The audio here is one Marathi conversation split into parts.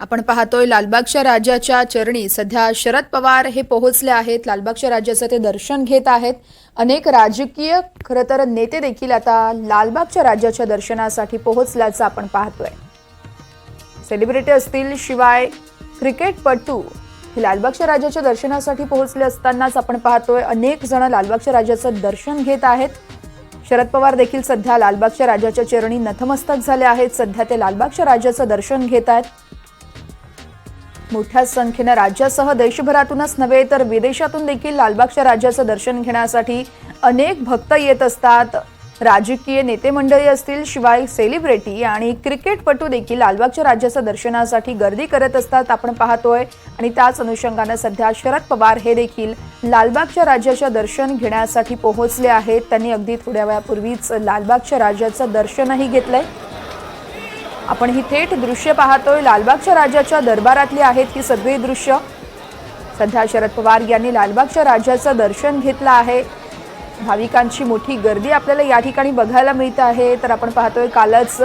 आपण पाहतोय लालबागच्या राजाच्या चरणी सध्या शरद पवार हे पोहोचले आहेत. लालबागच्या राजाचं ते दर्शन घेत आहेत. अनेक राजकीय खरं तर नेते देखील आता लालबागच्या राजाच्या दर्शनासाठी पोहोचल्याचं आपण पाहतोय. सेलिब्रिटी असतील शिवाय क्रिकेटपटू हे लालबागच्या राजाच्या दर्शनासाठी पोहोचले असतानाच आपण पाहतोय अनेक जण लालबागच्या राजाचं दर्शन घेत आहेत. शरद पवार देखील सध्या लालबागच्या राजाच्या चरणी नतमस्तक झाले आहेत. सध्या ते लालबागच्या राजाचं दर्शन घेत आहेत. मोठ्या संख्येनं राज्यासह देशभरातूनच नव्हे तर विदेशातून देखील लालबागच्या राजाचं दर्शन घेण्यासाठी अनेक भक्त येत असतात. राजकीय नेते मंडळी असतील शिवाय सेलिब्रिटी आणि क्रिकेटपटू देखील लालबागच्या राज्याच्या दर्शनासाठी गर्दी करत असतात आपण पाहतोय. आणि त्याच अनुषंगानं सध्या शरद पवार हे देखील लालबागच्या राज्याच्या दर्शन घेण्यासाठी पोहोचले आहेत. त्यांनी अगदी थोड्या वेळापूर्वीच लालबागच्या राज्याचं दर्शनही घेतलंय. आपण ही थेट दृश्य पाहतोय. लालबागच्या राजाच्या दरबारातली आहेत ही सगळी दृश्य. सध्या शरद पवार यांनी लालबागच्या राजाचं दर्शन घेतलं आहे. भाविकांची मोठी गर्दी आपल्याला या ठिकाणी बघायला मिळत आहे. तर आपण पाहतोय कालच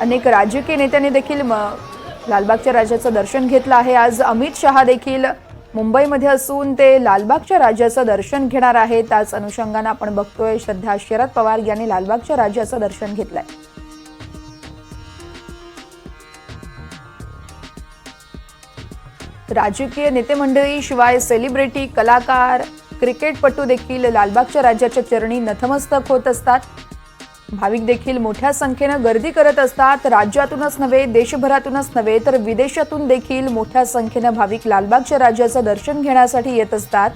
अनेक राजकीय नेत्यांनी देखील म- लालबागच्या राजाचं दर्शन घेतलं आहे. आज अमित शहा देखील मुंबईमध्ये असून ते लालबागच्या राजाचं दर्शन घेणार आहे त्याच अनुषंगानं आपण बघतोय सध्या शरद पवार यांनी लालबागच्या राजाचं दर्शन घेतलं आहे राजकीय नेते मंडळी शिवाय सेलिब्रिटी कलाकार क्रिकेटपटू देखील लालबागच्या राज्याच्या चरणी नतमस्तक होत असतात. भाविक देखील मोठ्या संख्येनं गर्दी करत असतात. राज्यातूनच नव्हे देशभरातूनच नव्हे तर विदेशातून देखील मोठ्या संख्येनं भाविक लालबागच्या राज्याचं दर्शन घेण्यासाठी येत असतात.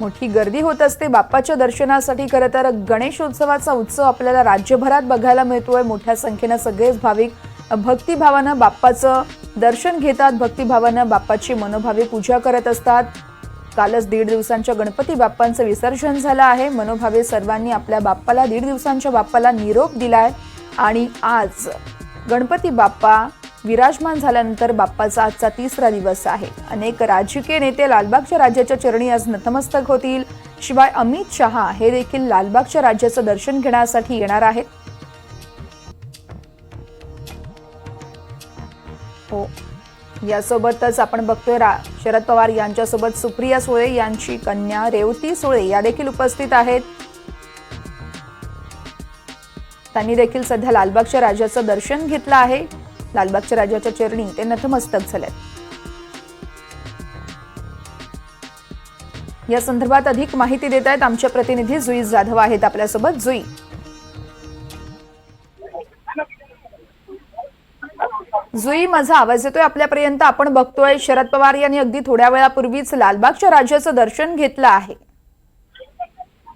मोठी गर्दी होत असते. बाप्पाच्या दर्शनासाठी खरं तर गणेशोत्सवाचा उत्सव आपल्याला राज्यभरात बघायला मिळतोय. मोठ्या संख्येनं सगळेच भाविक भक्तिभावानं बाप्पाचं दर्शन घेतात भक्तिभावानं बाप्पाची मनोभावे पूजा करत असतात. कालच दीड दिवसांच्या गणपती बाप्पांचं विसर्जन झालं आहे. मनोभावे सर्वांनी आपल्या बाप्पाला दीड दिवसांच्या बाप्पाला निरोप दिलाय. आणि आज गणपती बाप्पा विराजमान झाल्यानंतर बाप्पाचा आजचा तिसरा दिवस आहे. अनेक राजकीय नेते लालबागच्या राज्याच्या चरणी आज नतमस्तक होतील. शिवाय अमित शहा हे देखील लालबागच्या राज्याचं दर्शन घेण्यासाठी येणार आहेत. हो. यासोबतच आपण बघतोय रा शरद पवार यांच्यासोबत सुप्रिया सुळे यांची कन्या रेवती सुळे या देखील उपस्थित आहेत. त्यांनी देखील सध्या लालबागच्या राजाचं दर्शन घेतलं आहे. लालबागच्या राजाच्या चरणी ते नतमस्तक झालेत. या संदर्भात अधिक माहिती देत आहेत आमच्या प्रतिनिधी जुई जाधव आहेत आपल्यासोबत. जुई. जुई माझा आवाज येतोय? आपल्यापर्यंत आपण बघतोय. शरद पवार यांनी अगदी थोड्या वेळापूर्वीच लालबागच्या राजाचं दर्शन घेतलं आहे.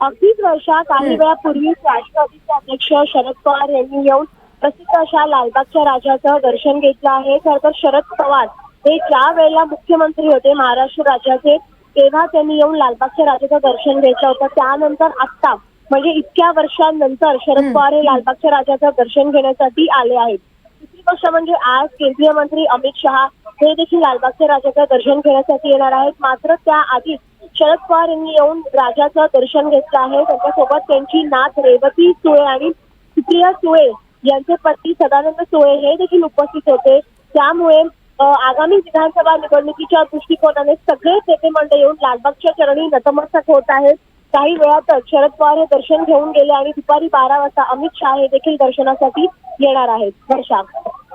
अगदीच वर्षा काही वेळापूर्वीच राष्ट्रवादीचे अध्यक्ष शरद पवार यांनी येऊन प्रसिद्ध अशा लालबागच्या राजाचं दर्शन घेतलं आहे. खरं तर शरद पवार हे ज्या वेळेला मुख्यमंत्री होते महाराष्ट्र राज्याचे तेव्हा त्यांनी येऊन लालबागच्या राजाचं दर्शन घेतलं होतं. त्यानंतर आत्ता म्हणजे इतक्या वर्षांनंतर शरद पवार हे लालबागच्या राजाचं दर्शन घेण्यासाठी आले आहेत. दुसरी गोष्ट म्हणजे आज केंद्रीय मंत्री अमित शहा हे देखील लालबागच्या राजाचं दर्शन घेण्यासाठी येणार आहेत. मात्र त्याआधीच शरद पवार यांनी येऊन राजाचं दर्शन घेतलं आहे. त्यांच्यासोबत त्यांची नाथ रेवती सुळे आणि सुप्रिया सुळे यांचे पती सदानंद सुळे हे देखील उपस्थित होते. त्यामुळे आगामी विधानसभा निवडणुकीच्या दृष्टिकोनाने सगळे नेते मंडळ येऊन लालबागच्या चरणी नतमस्तक होत आहेत. काही वेळातच शरद पवार हे दर्शन घेऊन गेले आणि दुपारी बारा वाजता अमित शहा हे देखील दर्शनासाठी येणार आहेत. वर्षा.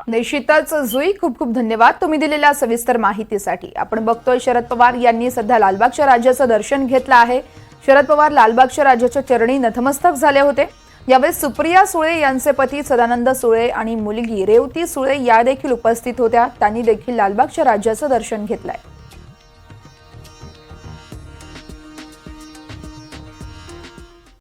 निश्चितच जुई खूप खूप धन्यवाद तुम्ही दिलेल्या सविस्तर माहितीसाठी. आपण बघतोय शरद पवार यांनी सध्या लालबागच्या राज्याचं दर्शन घेतलं आहे. शरद पवार लालबागच्या राज्याच्या चरणी नतमस्तक झाले होते. यावेळी सुप्रिया सुळे यांचे पती सदानंद सुळे आणि मुलगी रेवती सुळे या देखील उपस्थित होत्या. त्यांनी देखील लालबागच्या राज्याचं दर्शन घेतलंय.